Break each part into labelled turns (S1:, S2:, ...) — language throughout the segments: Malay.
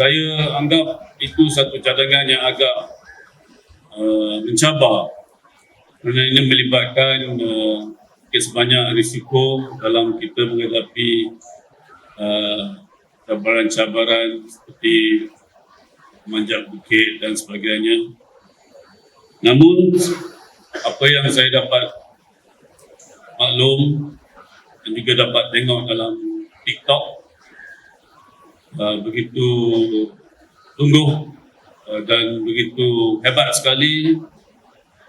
S1: saya anggap itu satu cadangan yang agak uh, mencabar kerana ini melibatkan uh, sebanyak risiko dalam kita menghadapi uh, cabaran-cabaran seperti manjat bukit dan sebagainya. Namun apa yang saya dapat maklum dan juga dapat tengok dalam TikTok uh, begitu tunggu uh, dan begitu hebat sekali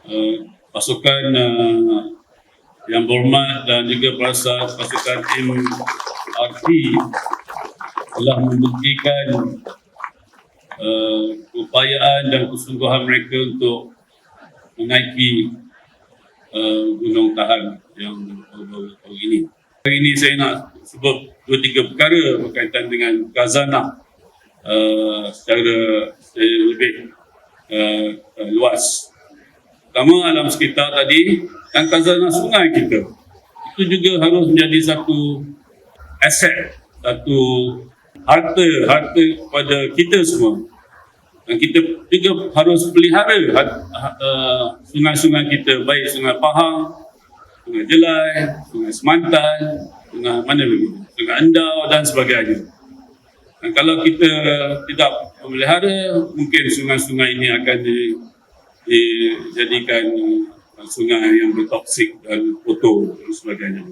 S1: uh, pasukan yang berhormat dan juga perasa pasukan tim RT telah membuktikan uh, keupayaan dan kesungguhan mereka untuk menaiki uh, Gunung Tahan yang baru-baru ini. Hari ini saya nak sebut dua tiga perkara berkaitan dengan Kazana uh, secara, secara lebih uh, uh, luas. Pertama alam sekitar tadi dan Kazana sungai kita. Itu juga harus menjadi satu aset, satu harta, harta kepada kita semua. Dan kita juga harus pelihara ha- uh, sungai-sungai kita, baik sungai Pahang, sungai Jelai, sungai Semantan, sungai mana lagi, sungai Endau dan sebagainya. Dan kalau kita tidak memelihara, mungkin sungai-sungai ini akan di, dijadikan sungai yang bertoksik dan kotor dan sebagainya.